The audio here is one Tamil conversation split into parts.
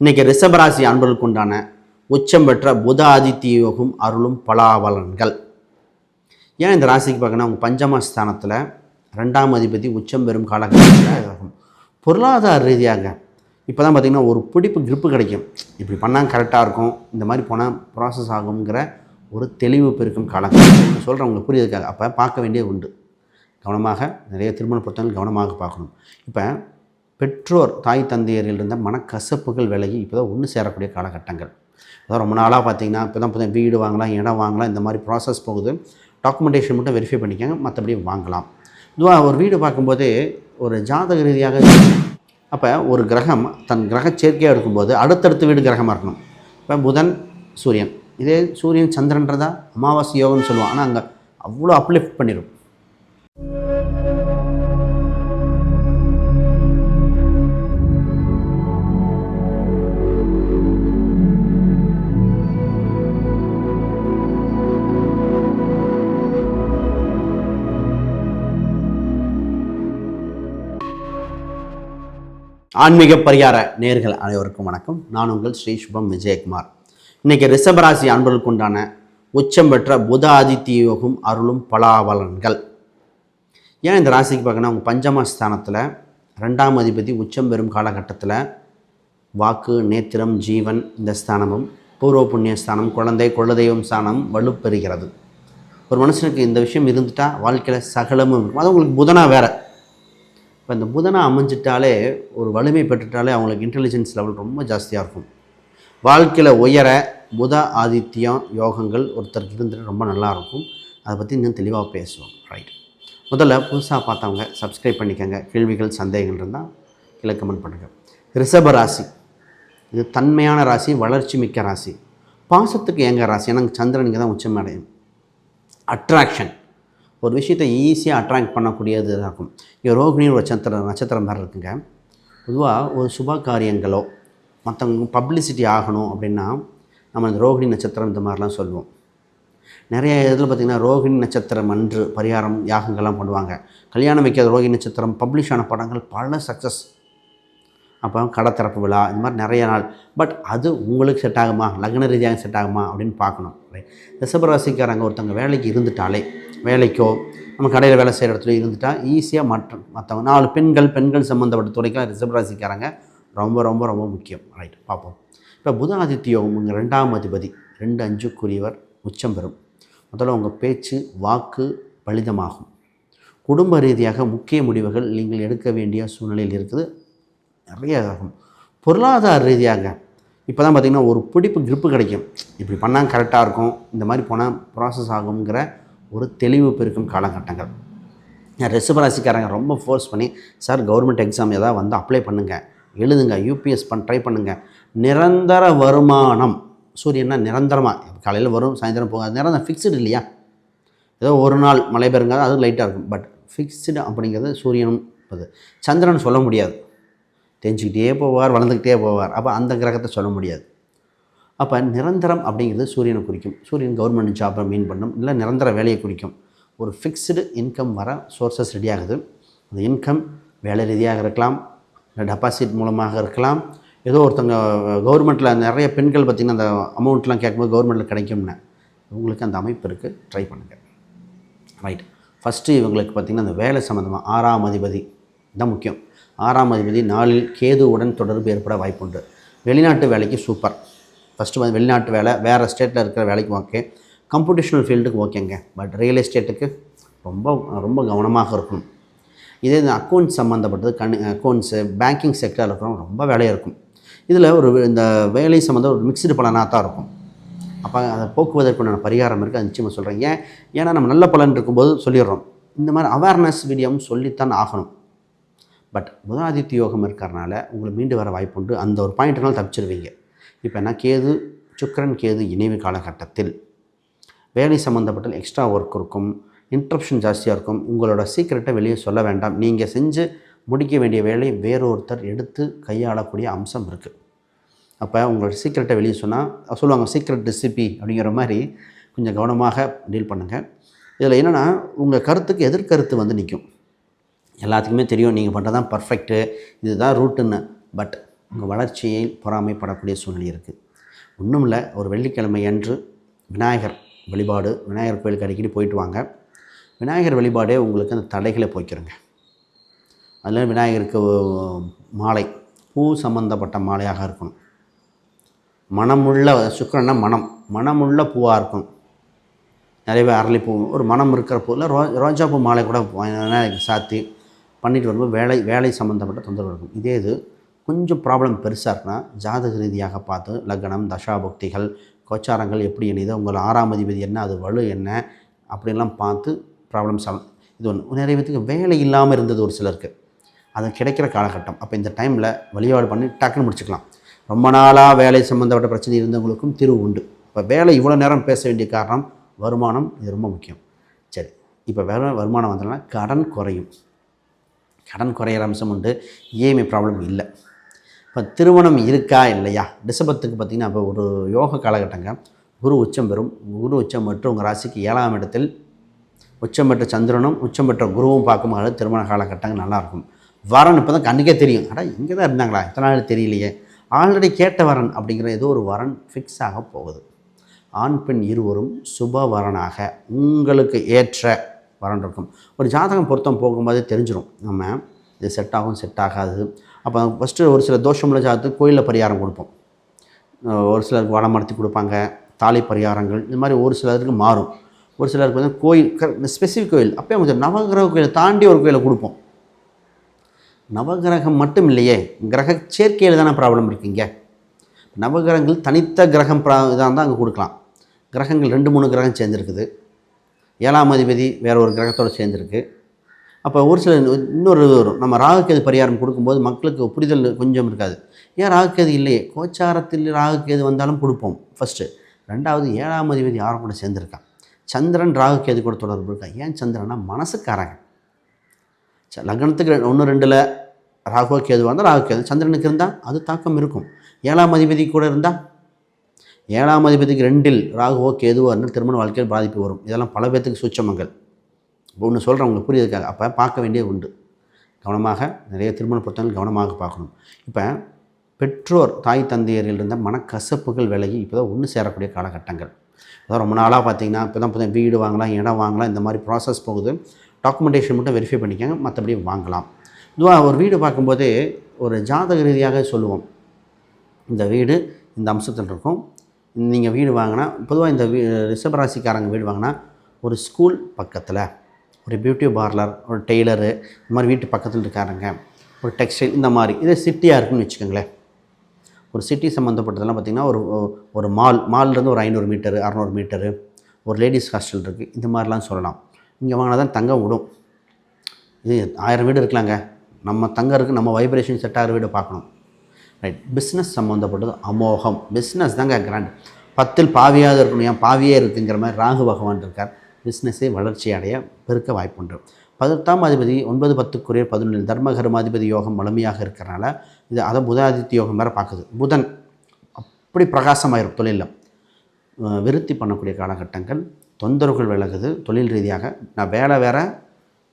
இன்னைக்கு ரிஷபராசி அன்பர்களுக்கு உண்டான உச்சம் பெற்ற புத ஆதித்ய யோகம் அருளும் பலாபலன்கள். ஏன் இந்த ராசிக்கு பார்க்கணும் அவங்க பஞ்சம ஸ்தானத்தில் ரெண்டாம் அதிபதி உச்சம் பெறும் காலகட்டத்தில் பொருளாதார ரீதியாக இப்போ தான் பார்த்திங்கன்னா ஒரு பிடிப்பு கிரிப்பு கிடைக்கும். இப்படி பண்ணால் கரெக்டாக இருக்கும். இந்த மாதிரி போனால் ப்ராசஸ் ஆகுங்கிற ஒரு தெளிவு பெருக்கும் காலகட்டம். சொல்கிறவங்களுக்கு புரியுதுக்காக. அப்போ பார்க்க வேண்டியது உண்டு. கவனமாக நிறைய திருமண பொருத்தங்கள் கவனமாக பார்க்கணும். இப்போ பெற்றோர் தாய் தந்தையரில் இருந்த மனக்கசப்புகள் விலகி இப்போ தான் ஒன்று சேரக்கூடிய காலகட்டங்கள். அதான் ரொம்ப நாளாக பார்த்தீங்கன்னா இப்போ தான் வீடு வாங்கலாம் இடம் வாங்கலாம் இந்த மாதிரி ப்ராசஸ் போகுது. டாக்குமெண்டேஷன் மட்டும் வெரிஃபை பண்ணிக்கோங்க மற்றபடி வாங்கலாம். இதுவாக ஒரு வீடு பார்க்கும்போது ஒரு ஜாதக ரீதியாக அப்போ ஒரு கிரகம் தன் கிரக சேர்க்கையாக எடுக்கும்போது அடுத்தடுத்த வீடு கிரகமாக இருக்கணும். இப்போ புதன் சூரியன். இதே சூரியன் சந்திரன்றதா? அமாவாசை யோகம்னு சொல்லுவான் ஆனால் அங்கே அவ்வளோ அப்லிஃப்ட் பண்ணிடும் ஆன்மீக பரிகார நேர்கள் அனைவருக்கும் வணக்கம். நான் உங்கள் ஸ்ரீ சுபம் விஜயகுமார். இன்னைக்கு ரிஷபராசி அன்பர்களுக்கு உண்டான உச்சம் பெற்ற புத ஆதித்ய யோகம் அருளும் பலாபலன்கள். ஏன் இந்த ராசிக்கு பார்க்கணும் அவங்க பஞ்சம ஸ்தானத்தில் ரெண்டாம் அதிபதி உச்சம் பெறும் காலகட்டத்தில் வாக்கு நேத்திரம் ஜீவன் இந்த ஸ்தானமும் பூர்வ புண்ணிய ஸ்தானம் குழந்தை குலதெய்வம் ஸ்தானம் வலுப்பெறுகிறது. ஒரு மனுஷனுக்கு இந்த விஷயம் இருந்துட்டால் வாழ்க்கையில் சகலமும் இருக்கும். அது உங்களுக்கு புதனாக வேறு. இப்போ இந்த புதனை அமைஞ்சிட்டாலே ஒரு வலிமை பெற்றுட்டாலே அவங்களுக்கு இன்டெலிஜென்ஸ் லெவல் ரொம்ப ஜாஸ்தியாக இருக்கும். வாழ்க்கையில் உயர புத ஆதித்யம் யோகங்கள் ஒருத்தருக்கு இருந்துட்டு ரொம்ப நல்லா இருக்கும். அதை பற்றி இன்னும் தெளிவாக பேசுவோம். ரைட் முதல்ல புதுசாக பார்த்தவங்க சப்ஸ்கிரைப் பண்ணிக்கோங்க. கேள்விகள் சந்தேகங்கள் இருந்தால் கீழே கமெண்ட் பண்ணுங்கள் ரிஷப ராசி. இது தன்மையான ராசி வளர்ச்சி மிக்க ராசி. பாசத்துக்கு ஏங்க ராசி? ஏன்னா சந்திரன் இங்கே தான் உச்சமடையும் அட்ராக்ஷன் ஒரு விஷயத்தை ஈஸியாக அட்ராக்ட் பண்ணக்கூடியது இருக்கும் இங்கே ரோகிணி ஒரு நட்சத்திரம் நட்சத்திரம் மாதிரி இருக்குங்க. பொதுவாக ஒரு சுப காரியங்களோ மற்றவங்க பப்ளிசிட்டி ஆகணும் அப்படின்னா நம்ம இந்த ரோகிணி நட்சத்திரம் இந்த மாதிரிலாம் சொல்லுவோம். நிறைய இதில் பார்த்திங்கன்னா ரோகிணி நட்சத்திரம் அன்று பரிகாரம் யாகங்கள்லாம் பண்ணுவாங்க. கல்யாணம் வைக்காத ரோகிணி நட்சத்திரம் பப்ளிஷ் ஆன படங்கள் பல சக்ஸஸ் அப்போ கடத்திறப்பு விழா இந்த மாதிரி நிறைய நாள். பட் அது உங்களுக்கு செட் ஆகுமா? லக்ன ரீதியாக செட் ஆகுமா? அப்படின்னு பார்க்கணும். ரைட் ரிஷபராசிக்காரங்க ஒருத்தவங்க வேலைக்கு இருந்துட்டாலே வேலைக்கோ நம்ம கடையில் வேலை செய்கிற இடத்துல இருந்துட்டால் ஈஸியாக மற்ற மற்றவங்க நாலு பெண்கள் பெண்கள் சம்மந்தப்பட்ட துறைக்கெல்லாம் ரிசர்வராசிக்காரங்க ரொம்ப ரொம்ப ரொம்ப முக்கியம். ரைட் பார்ப்போம். இப்போ புத ஆதித்ய யோகம் ரெண்டாம் அதிபதி ரெண்டு அஞ்சுக்குரியவர் உச்சம் பெறும். முதல்ல உங்கள் பேச்சு வாக்கு பலிதமாகும். குடும்ப ரீதியாக முக்கிய முடிவுகள் நீங்கள் எடுக்க வேண்டிய சூழ்நிலையில் இருக்குது. நிறைய ஆகும். பொருளாதார ரீதியாக இப்போ தான் பார்த்திங்கன்னா ஒரு பிடிப்பு கிரிப்பு கிடைக்கும். இப்படி பண்ணால் கரெக்டாக இருக்கும். இந்த மாதிரி போனால் ப்ராசஸ் ஆகுங்கிற ஒரு தெளிவு பெருக்கும் காலகட்டங்கள். ரிஷபராசிக்காரங்க ரொம்ப ஃபோர்ஸ் பண்ணி சார் கவர்மெண்ட் எக்ஸாம் ஏதாவது வந்து அப்ளை பண்ணுங்கள் எழுதுங்க. யூபிஎஸ் பண் ட்ரை பண்ணுங்கள் நிரந்தர வருமானம். சூரியன்னா நிரந்தரமாக காலையில் வரும் சாயந்தரம் போகாது. நிரந்தரம் ஃபிக்ஸ்டு இல்லையா? ஏதோ ஒரு நாள் மழை பெருங்காது அது லைட்டாக இருக்கும். பட் ஃபிக்ஸ்டு அப்படிங்கிறது சூரியனும் அது. சந்திரன் சொல்ல முடியாது. தெரிஞ்சுக்கிட்டே போவார் வளர்ந்துக்கிட்டே போவார். அப்போ அந்த கிரகத்தை சொல்ல முடியாது. அப்போ நிரந்தரம் அப்படிங்கிறது சூரியனை குறிக்கும். சூரியன் கவர்மெண்ட் ஜாப்பை மீன் பண்ணும். இல்லை நிரந்தர வேலையை குறிக்கும். ஒரு ஃபிக்ஸ்டு இன்கம் வர சோர்ஸஸ் ரெடி ஆகுது. அந்த இன்கம் வேலை ரீதியாக இருக்கலாம். இல்லை டெபாசிட் மூலமாக இருக்கலாம். ஏதோ ஒருத்தங்க கவர்மெண்ட்டில் நிறைய பெண்கள் பார்த்திங்கன்னா அந்த அமௌண்ட்லாம் கேட்கும்போது கவர்மெண்ட்டில் கிடைக்கும்னு. உங்களுக்கு அந்த அமைப்பு இருக்குது ட்ரை பண்ணுங்கள் ரைட் ஃபஸ்ட்டு இவங்களுக்கு பார்த்திங்கன்னா அந்த வேலை சம்மந்தமாக ஆறாம் அதிபதி. தான் முக்கியம். ஆறாம் அதிபதி நாளில் கேதுவுடன் தொடர்பு ஏற்பட வாய்ப்புண்டு. வெளிநாட்டு வேலைக்கு சூப்பர் ஃபஸ்ட்டு வந்து வெளிநாட்டு வேலை வேறு ஸ்டேட்டில் இருக்கிற வேலைக்கு ஓகே கம்ப்யூட்டேஷனல் ஃபீல்டுக்கு ஓகேங்க பட் ரியல் எஸ்டேட்டுக்கு ரொம்ப ரொம்ப கவனமாக இருக்கணும். இதே இந்த அக்கௌண்ட்ஸ் சம்மந்தப்பட்டது கண் அக்கௌண்ட்ஸு பேங்கிங் செக்டரில் இருக்கிறவங்க ரொம்ப வேலையாக இருக்கும். இதில் ஒரு இந்த வேலை சம்மந்தம் ஒரு மிக்சடு பலனாக தான் இருக்கும். அப்போ அதை போக்குவதற்குண்டான பரிகாரம் இருக்குது அது நிச்சயமாக சொல்கிறேன் ஏன்? ஏன்னா நம்ம நல்ல பலன் இருக்கும்போது சொல்லிடுறோம். இந்த மாதிரி அவேர்னஸ் வீடியோவும் சொல்லித்தான் ஆகணும். பட் புதாதித்ய யோகம் இருக்கிறனால உங்களுக்கு மீண்டு வர வாய்ப்புண்டு. அந்த ஒரு பாயிண்ட்னால தப்பிச்சிருவீங்க. இப்போ என்ன? கேது சுக்கரன் கேது இணைவு காலகட்டத்தில் வேலை சம்மந்தப்பட்ட எக்ஸ்ட்ரா ஒர்க் இருக்கும் இன்ட்ரப்ஷன் ஜாஸ்தியாக இருக்கும் உங்களோட சீக்கிரட்டை வெளியே சொல்ல வேண்டாம். நீங்கள் செஞ்சு முடிக்க வேண்டிய வேலையை வேறொருத்தர் எடுத்து கையாளக்கூடிய அம்சம் இருக்குது அப்போ உங்களோட சீக்கிரட்டை வெளியே சொன்னால் சொல்லுவாங்க சீக்ரெட் ரெசிபி அப்படிங்கிற மாதிரி கொஞ்சம் கவனமாக டீல் பண்ணுங்கள் இதில் என்னென்னா உங்கள் கருத்துக்கு எதிர்கருத்து வந்து நிற்கும் எல்லாத்துக்குமே தெரியும் நீங்கள் பண்ணுறது தான் பர்ஃபெக்ட்டு இதுதான் ரூட்டுன்னு பட் உங்கள் வளர்ச்சியை பொறாமைப்படக்கூடிய சூழ்நிலை இருக்குது ஒன்றும் இல்லை ஒரு வெள்ளிக்கிழமை அன்று விநாயகர் வழிபாடு விநாயகர் கோயிலுக்கு அடிக்கடி போயிட்டு வாங்க. விநாயகர் வழிபாடே உங்களுக்கு அந்த தடைகளை போய்க்கிறோங்க அதில் விநாயகருக்கு மாலை பூ சம்பந்தப்பட்ட மாலையாக இருக்கணும். மனமுள்ள சுக்கரன்னா மனம் மனமுள்ள பூவாக இருக்கும் நிறைய பேர் அரளிப்பூ ஒரு மனம் இருக்கிற பூவில் ரோ ரோஜாப்பூ மாலை கூட சாத்தி பண்ணிட்டு வரும்போது வேலை வேலை சம்மந்தப்பட்ட தொந்தரவு இருக்கும். இதே இது கொஞ்சம் ப்ராப்ளம் பெருசாக இருக்குன்னா ஜாதக ரீதியாக பார்த்து லக்னம் தசாபக்திகள் கோச்சாரங்கள் எப்படி இணையுது உங்கள் ஆறாம் அதிபதி என்ன அது வலு என்ன அப்படின்லாம் பார்த்து ப்ராப்ளம் சால்வ் இது ஒன்று நிறைய பேத்துக்கு வேலை இல்லாமல் இருந்தது ஒரு சிலருக்கு. அது கிடைக்கிற காலகட்டம். அப்போ இந்த டைமில் வழிபாடு பண்ணி டக்குன்னு முடிச்சுக்கலாம். ரொம்ப நாளாக வேலை சம்மந்தப்பட்ட பிரச்சனை இருந்தவங்களுக்கும் தீர்வு உண்டு. இப்போ வேலை இவ்வளோ நேரம் பேச வேண்டிய காரணம் வருமானம். இது ரொம்ப முக்கியம். சரி. இப்போ வேலை வருமானம் வந்தோம்னா கடன் குறையும். கடன் குறையிற அம்சம் உண்டு. இஎம்ஐ ப்ராப்ளம் இல்லை. இப்போ திருமணம் இருக்கா இல்லையா? டிசம்பத்துக்கு பார்த்திங்கன்னா இப்போ ஒரு யோக காலகட்டங்க. குரு உச்சம் பெறும். குரு உச்சம் பெற்று உங்கள் ராசிக்கு ஏழாம் இடத்தில் உச்சம் பெற்ற சந்திரனும் உச்சம் பெற்ற குருவும் பார்க்கும்போது திருமண காலகட்டங்கள் நல்லாயிருக்கும். வரன் இப்போ தான் கண்ணுக்கே தெரியும். ஆனால் இங்கே தான் இருந்தாங்களா? இத்தனை நாள் தெரியலையே. ஆல்ரெடி கேட்ட வரன் அப்படிங்கிற ஏதோ ஒரு வரன் ஃபிக்ஸ் ஆக போகுது. ஆண் பெண் இருவரும் சுப வரனாக உங்களுக்கு ஏற்ற வரன் இருக்கும். ஒரு ஜாதகம் பொருத்தம் போகும்போதே தெரிஞ்சிடும் நம்ம இது செட் ஆகும் செட் ஆகாது. அப்போ ஃபஸ்ட்டு ஒரு சில தோஷமுள்ள ஜாதகத்துக்கு கோயிலில் பரிகாரம் கொடுப்போம். ஒரு சிலருக்கு வடமர்த்தி கொடுப்பாங்க தாலி பரிகாரங்கள் இந்த மாதிரி ஒரு சிலருக்கு மாறும். ஒரு சிலருக்கு வந்து கோயில் ஸ்பெசிஃபிக் கோயில் அப்போயே கொஞ்சம் நவகிரக கோயிலை தாண்டி ஒரு கோயிலை கொடுப்போம். நவகிரகம் மட்டும் இல்லையே கிரக சேர்க்கையில் தானே ப்ராப்ளம் இருக்குங்க? நவகிரகங்கள் தனித்த கிரகம் ப்ரா இதாக இருந்தால் அங்கே கொடுக்கலாம். கிரகங்கள் ரெண்டு மூணு கிரகம் சேர்ந்துருக்குது. ஏழாம் அதிபதி வேறு ஒரு கிரகத்தோடு சேர்ந்துருக்கு. அப்போ ஒரு சில இன்னொரு இது வரும். நம்ம ராகுக்கேது பரிகாரம் கொடுக்கும்போது மக்களுக்கு புரிதல் கொஞ்சம் இருக்காது. ஏன் ராகுக்கேது இல்லையே? கோச்சாரத்தில் ராகுக்கேது வந்தாலும் கொடுப்போம். ஃபஸ்ட்டு ரெண்டாவது ஏழாம் அதிபதி யாரும் கூட சேர்ந்துருக்கான். சந்திரன் ராகுக்கேது கூட தொடர்பு இருக்கா? ஏன் சந்திரனா மனசுக்காரங்க. ச லக்னத்துக்கு ஒன்று ரெண்டில் ராகுவோ கேது வந்தால் ராகு கேது. சந்திரனுக்கு இருந்தால் அது தாக்கம் இருக்கும். ஏழாம் அதிபதி கூட இருந்தால் ஏழாம் அதிபதிக்கு ரெண்டில் ராகுவோ கேதுவோ இருந்தால் திருமண வாழ்க்கையில் பாதிப்பு வரும். இதெல்லாம் பல பேர்த்துக்கு சூச்சமங்கள் இப்போ ஒன்று சொல்கிறேன் உங்களுக்கு புரியுதுக்காக அப்போ பார்க்க வேண்டியது உண்டு. கவனமாக நிறைய திருமண பொருத்தங்கள் கவனமாக பார்க்கணும். இப்போ பெற்றோர் தாய் தந்தையரில் இருந்த மனக்கசப்புகள் விலகி இப்போ தான் ஒன்று சேரக்கூடிய காலகட்டங்கள். அதான் ரொம்ப நாளாக பார்த்தீங்கன்னா இப்போ தான் வீடு வாங்கலாம் இடம் வாங்கலாம் இந்த மாதிரி ப்ராசஸ் போகுது. டாக்குமெண்டேஷன் மட்டும் வெரிஃபை பண்ணிக்கோங்க மற்றபடி வாங்கலாம். இதுவாக ஒரு வீடு பார்க்கும்போதே ஒரு ஜாதக ரீதியாக சொல்லுவோம். இந்த வீடு இந்த அம்சத்தில் இருக்கும். நீங்கள் வீடு வாங்கினா பொதுவாக இந்த வீ ரிஷபராசிக்காரங்க வீடு வாங்கினா ஒரு ஸ்கூல் பக்கத்தில். ஒரு பியூட்டி பார்லர் ஒரு டெய்லரு இந்த மாதிரி வீட்டு பக்கத்தில் இருக்காருங்க ஒரு டெக்ஸ்டைல் இந்த மாதிரி. இதே சிட்டியாக இருக்குன்னு வச்சுக்கோங்களேன். ஒரு சிட்டி சம்மந்தப்பட்டதெல்லாம் பார்த்திங்கன்னா ஒரு ஒரு மால் மால்லேருந்து ஒரு ஐநூறு மீட்டரு அறநூறு மீட்டரு ஒரு லேடிஸ் ஹாஸ்டல் இருக்குது இந்த மாதிரிலாம் சொல்லலாம். இங்கே வாங்கினா தான் தங்கம் விடும். இது ஆயிரம் வீடு இருக்கலாங்க. நம்ம தங்கம் இருக்குது நம்ம வைப்ரேஷன் செட் ஆகிற வீடு பார்க்கணும். ரைட் பிஸ்னஸ் சம்மந்தப்பட்டது அமோகம். பிஸ்னஸ் தாங்க கிராண்ட் பத்தில் பாவியாக இருக்கணும். ஏன் பாவியே இருக்குங்கிற மாதிரி ராகு பகவான் இருக்கார். பிஸ்னஸே வளர்ச்சி அடைய பெருக்க வாய்ப்புண்டு. பதினெட்டாம் அதிபதி ஒன்பது பத்துக்குரிய பதினொன்று தர்மகர்மாதிபதி யோகம் வலிமையாக இருக்கிறனால இது அதை புதாதித்ய யோகம் வேறு பார்க்குது புதன் அப்படி பிரகாசமாயிரும் தொழிலில். விருத்தி பண்ணக்கூடிய காலகட்டங்கள் தொந்தரவுகள் விலகுது தொழில் ரீதியாக. நான் வேலை வேறு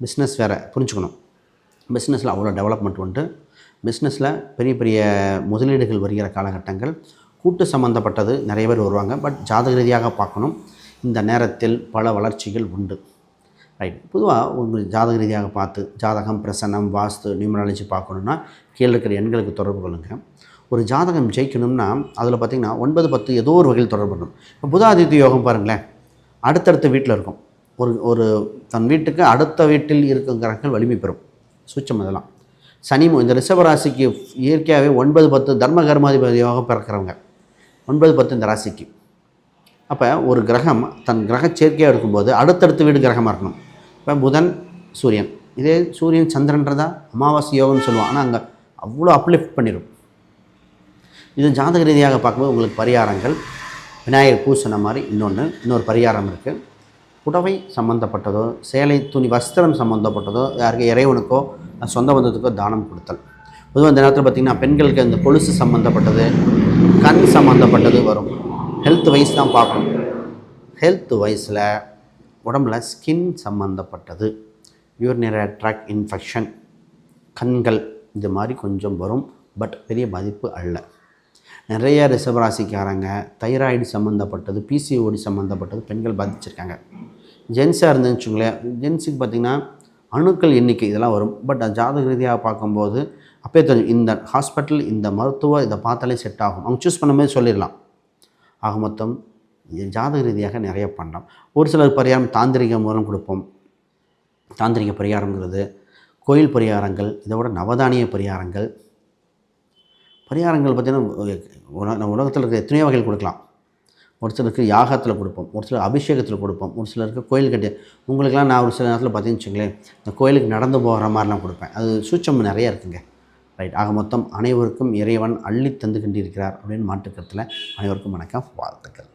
பிஸ்னஸ் வேறு புரிஞ்சுக்கணும். பிஸ்னஸில் அவ்வளோ டெவலப்மெண்ட் உண்டு. பிஸ்னஸில் பெரிய பெரிய முதலீடுகள் வருகிற காலகட்டங்கள். கூட்டு சம்மந்தப்பட்டது நிறைய பேர் வருவாங்க. பட் ஜாதக ரீதியாக பார்க்கணும். இந்த நேரத்தில் பல வளர்ச்சிகள் உண்டு. ரைட் பொதுவாக உங்கள் ஜாதக ரீதியாக பார்த்து ஜாதகம் பிரசன்னம் வாஸ்து நியூமராலஜி பார்க்கணுன்னா கீழே இருக்கிற எண்களுக்கு தொடர்பு கொள்ளுங்கள் ஒரு ஜாதகம் ஜெயிக்கணும்னா அதில் பார்த்திங்கன்னா ஒன்பது பத்து ஏதோ ஒரு வகையில் தொடர்பு பண்ணணும் இப்போ புதாதித்ய யோகம் பாருங்களேன். அடுத்தடுத்த வீட்டில் இருக்கும். ஒரு ஒரு தன் வீட்டுக்கு அடுத்த வீட்டில் இருக்கும் கிரகங்கள் வலிமை பெறும். சுச்சம் அதெல்லாம். சனி இந்த ரிஷபராசிக்கு இயற்கையாகவே ஒன்பது பத்து தர்ம கர்மாதிபதி யோகம் பிறக்கிறவங்க. ஒன்பது பத்து இந்த ராசிக்கு. அப்போ ஒரு கிரகம் தன் கிரக சேர்க்கையாக இருக்கும்போது அடுத்தடுத்து வீடு கிரகமாக இருக்கணும். இப்போ புதன் சூரியன். இதே சூரியன் சந்திரன்றதா அமாவாசை யோகம்னு சொல்லுவான் ஆனால் அங்கே அவ்வளோ அப்லிஃப்ட் பண்ணிடும் இது ஜாதக ரீதியாக பார்க்கும்போது உங்களுக்கு பரிகாரங்கள். விநாயகர் பூ சொன்ன மாதிரி இன்னொன்று இன்னொரு பரிகாரம் இருக்குது புடவை சம்மந்தப்பட்டதோ சேலை துணி வஸ்திரம் சம்மந்தப்பட்டதோ யாருக்கு இறைவனுக்கோ சொந்த பந்தத்துக்கோ தானம் கொடுத்தல். பொதுவாக இந்த நேரத்தில் பார்த்திங்கன்னா பெண்களுக்கு இந்த கொலுசு சம்மந்தப்பட்டது கண் சம்மந்தப்பட்டது வரும். ஹெல்த் வைஸ் தான் பார்க்கணும். ஹெல்த் வைஸில் உடம்புல ஸ்கின் சம்மந்தப்பட்டது யூரினரி ட்ராக் இன்ஃபெக்ஷன் கண்கள் இது மாதிரி கொஞ்சம் வரும் பட் பெரிய பாதிப்பு அல்ல. நிறைய ரிசவராசிக்காரங்க தைராய்டு சம்மந்தப்பட்டது பிசிஓடி சம்மந்தப்பட்டது பெண்கள் பாதிச்சிருக்காங்க. ஜென்ஸாக இருந்துன்னு வச்சுங்களேன் ஜென்ஸுக்கு பார்த்திங்கன்னா அணுக்கள் எண்ணிக்கை இதெல்லாம் வரும். பட் ஜாதக ரீதியாக பார்க்கும்போது அப்போ தெரியும் இந்த ஹாஸ்பிட்டல் இந்த மருத்துவம் இதை பார்த்தாலே செட் ஆகும். அவங்க சூஸ் பண்ணும்போது சொல்லிடலாம். ஆக மொத்தம் ஜாதக ரீதியாக நிறைய பண்ணலாம். ஒரு சிலர் பரிகாரம் தாந்திரிக மூலம் கொடுப்போம். தாந்திரிக பரிகாரங்கிறது கோயில் பரிகாரங்கள் இதை விட நவதானிய பரிகாரங்கள். பரிகாரங்கள் பார்த்திங்கன்னா நம்ம உலகத்தில் இருக்கிற எத்தனையோ வகைகள் கொடுக்கலாம். ஒரு சிலருக்கு யாகத்தில் கொடுப்போம் ஒரு சிலர் அபிஷேகத்தில் கொடுப்போம் ஒரு சிலருக்கு கோயில் கட்டி உங்களுக்கெல்லாம் நான் ஒரு சில நேரத்தில் பார்த்தீங்கன்னு வச்சுங்களேன் இந்த கோயிலுக்கு நடந்து போகிற மாதிரிலாம் கொடுப்பேன். அது சூச்சம் நிறைய இருக்குங்க. ரைட் ஆக மொத்தம் அனைவருக்கும் இறைவன் அள்ளி தந்து கொண்டிருக்கிறார் அப்படின்னு மாட்டுக்கருத்தில் அனைவருக்கும் வணக்கம் வாழ்த்துக்கள்.